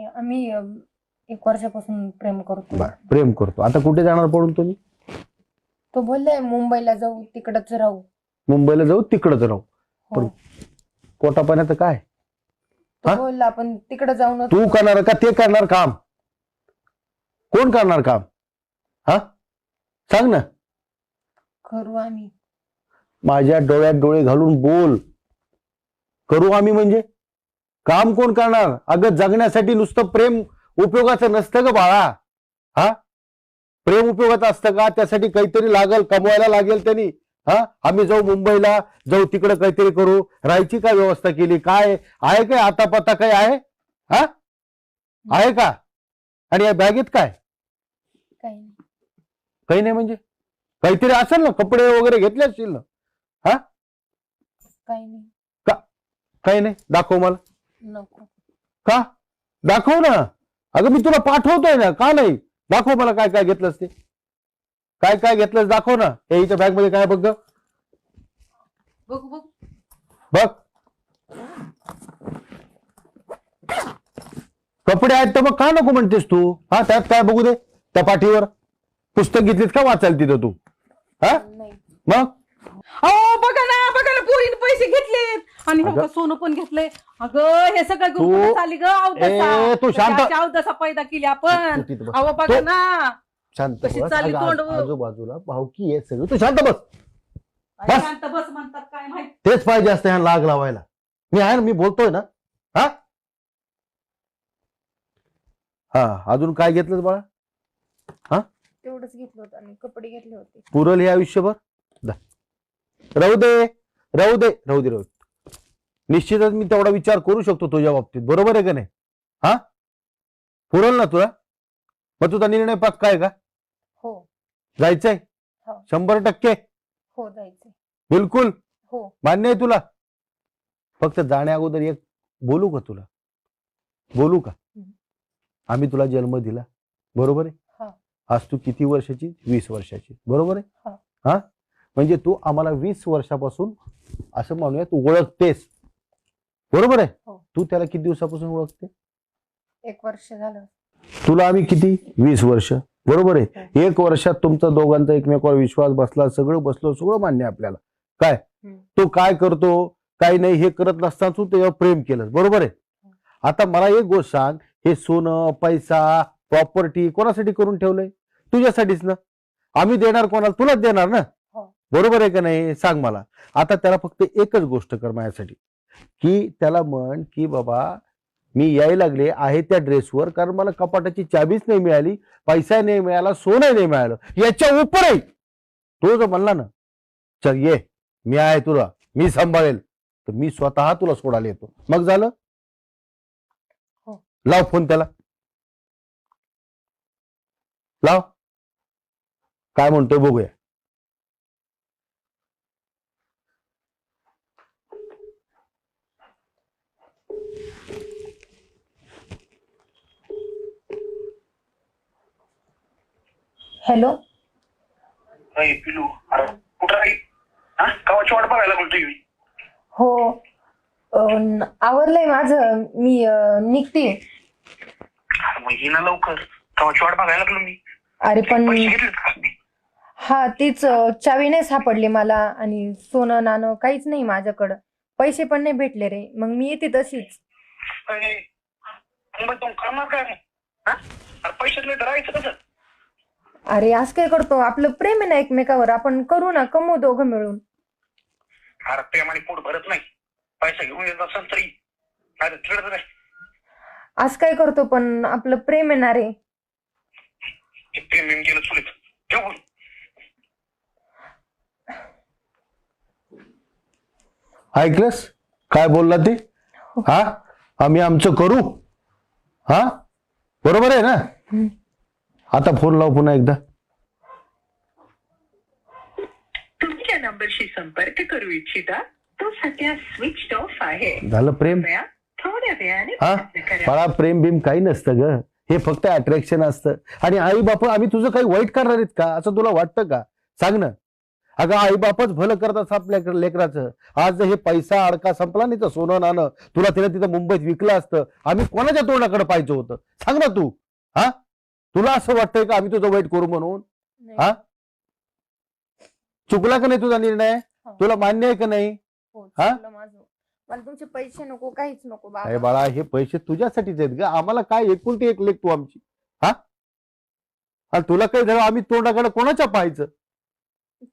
नाही आम्ही अं, एक वर्षापासून प्रेम करतो बर प्रेम करतो. आता कुठे जाणार पडून तुम्ही? तो बोललाय मुंबईला जाऊ तिकडच राहू. मुंबईला जाऊ तिकडच राहू. हो. पण पाण्याचं काय? हा? तो बोलला आपण तिकडे जाऊन तू करणार का ते करणार काम? कोण करणार काम? हा? सांग ना. करू आम्ही. माझ्या डोळ्यात डोळे घालून बोल. करू आम्ही म्हणजे? काम कोण करणार? अगं जगण्यासाठी नुसतं प्रेम उपयोगाचं नसतं ग बाळा. हा? प्रेम उपयोगाचं असतं का? त्यासाठी काहीतरी लागल कमवायला लागेल त्यांनी. हा? आम्ही जाऊ मुंबईला जाऊ तिकडे काहीतरी करू. राहायची काय व्यवस्था केली? काय? आहे काय आता पत्ता काय आहे? हा? आहे का? आणि या बॅगेत काय? काही नाही. काही नाही म्हणजे? काहीतरी असेल ना? कपडे वगैरे घेतले असतील ना? काही नाही. काही नाही. दाखव मला. नको. का? दाखव ना. अगं मी तुला पाठवतोय ना. का नाही? दाखव मला काय काय घेतलंस ते. काय काय घेतलंस दाखव ना. हे इथं बॅगमध्ये काय बघ गं. बघू बघू. बघ. कपडे आहेत तर मग का नको म्हणतेस तू? हा त्यात काय बघू दे. त्या पाठीवर. पुस्तक घेतलीस का वाचायला तिथं तू? हा? नाही. मग? अहो बघा ना बघा ना. पोरीने पैसे घेतलेत. आणि सोनं पण घेतलंय. अगं हे सगळं तू- घेऊन चाली ग ए, तू शांत- अवदसा पैदा केली आपण. तू तिथं बस. अहो बघा तू- ना. शांत कशी. चालली अगं, तोंड? आज- आजूबाजूला भावकी आहे सगळं. तू शांत बस. अरे बस. शांत बस म्हणतात काय माहिती? तेच पाहिजे असतं ह्या लाग लावायला. मी आहे ना मी बोलतोय ना. हा? हा अजून काय घेतलं बाळा? तेवढंच घेतलं होतं आणि कपडे घेतले होते. पुरल हे आयुष्यभर. राहू दे. राहू दे. राहू दे राहू दे. निश्चितच मी तेवढा विचार करू शकतो तुझ्या बाबतीत. बरोबर आहे का नाही? हा? पुरल ना तुला? मग तुझा निर्णय पक्का आहे का? हो. जायचंय? हो. शंभर टक्के? हो जायचंय. बिलकुल? हो. मान्य आहे तुला? फक्त जाण्या अगोदर एक बोलू का तुला? बोलू का? हम्म. आम्ही तुला जन्म दिला. बरोबर आहे? हा. आज तू किती वर्षाची? वीस वर्षाची. बरोबर आहे? हा. हा? म्हणजे तू आम्हाला वीस वर्षापासून असं म्हणूया तू ओळखतेस. बरोबर आहे? हो. तू त्याला किती दिवसापासून ओळखते? एक वर्ष झालं. तुला आम्ही किती? वीस वर्ष. बरोबर आहे? एक वर्षात तुमचा दोघांचा एकमेकावर विश्वास बसला सगळं बसलो सगळं मान्य आहे आपल्याला. काय? हम्म. तो काय करतो? काय नाही हे करत नसताना तू त्याच्यावर प्रेम केलं. बरोबर आहे? आता मला एक गोष्ट सांग. हे सोनं पैसा प्रॉपर्टी कोणासाठी करून ठेवलंय? तुझ्यासाठीच ना? आम्ही देणार कोणाला? तुलाच देणार ना? हो. बरोबर आहे का नाही? सांग मला. आता त्याला फक्त एकच गोष्ट कर माझ्यासाठी. की त्याला म्हण की बाबा मी यायला लागले आहे त्या ड्रेसवर कारण मला कपाटाची चाबीच नाही मिळाली पैसा नाही मिळाला सोनं नाही मिळालं. याच्या उपर आहे तो जर म्हणला ना चल ये मी आहे तुला मी सांभाळेल. तर मी स्वतः तुला सोडायला येतो. मग झालं? हो. लाव फोन त्याला. लाव. काय म्हणतोय बघूया. हॅलो. अरे पिलू अरे कुठं आहे हा? गावाची वाट बघायला बोलतोय मी हो. अं, आवरलंय माझं. मी अं, निघते. अरे मग ये ना लवकर. गावाची वाट बघायला लागलो मी. अरे पण पैसे घेतलेत का मी? हा तीच अं, चावी नाही सापडली मला आणि सोनं नाणं काहीच नाही माझ्याकडं. पैसे पण नाही भेटले रे. मग मी येते तशीच. अरे, मुंबईत जाऊन करणार काय मग हा? अरे पैशातले धरायचं कसं? अरे आज काय करतो. आपलं प्रेम आहे ना एकमेकावर. आपण करू ना कमवू दोघं मिळून. अरे प्रेमाने पोट भरत नाही. पैसा घेऊन येत असेल तरी. नाही. आज काय करतो पण आपलं प्रेम आहे ना रे. ते प्रेम बिम केलं चुलीत. ऐकलंस काय बोलला ते? हा? आम्ही आमचं करू? हा? बरोबर आहे ना. आता फोन लाव पुन्हा एकदा. तुम्ही ज्या नंबरशी संपर्क करू इच्छिता. तो सध्या स्विच ऑफ आहे. झालं प्रेम? कृपया थोड्या वेळाने हा? प्रयत्न करा. बाळा प्रेम बिम काही नसतं ग. हे फक्त अट्रॅक्शन असतं. आणि आई बाप आम्ही तुझं काही वाईट करणार आहेत का? असं तुला वाटतं का? सांग ना. अगं आई बापच भलं करतात आपल्या लेकराचं. आज जर हे पैसा अडका संपला नाही तर सोनं नाणं. तुला तिला तिथं मुंबईत विकलं असतं. आम्ही कोणाच्या तोंडाकडे पाहिजे होतं? सांग ना तू. हा? तुला असं वाटतंय का आम्ही तुझं वाईट करू म्हणून. हा? चुकला का नाही तुझा निर्णय? हो. तुला मान्य आहे का नाही? हो, हा? मला तुमचे पैसे नको काहीच नको अरे बाबा बाळा हे पैसे तुझ्यासाठीच आहेत ग. आम्हाला काय एकुलती एक लेख तू आमची. हा? आणि तुला काही झालं आम्ही तोंडाकडे कोणाच्या पाहायचं?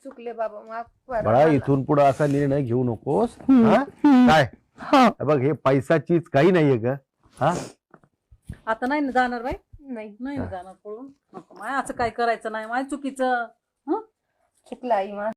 चुकले बाबा माफ करा. बाळा. इथून पुढे असा निर्णय घेऊ नकोस. हा? काय? हे. बघ हे पैसा चीज काही नाहीये ग. आता नाही ना जाणार बाई? नाही. नाही ना जाणार पळून नको. माय असं काय करायचं नाही? माय चुकीचं. चुकलं आई मा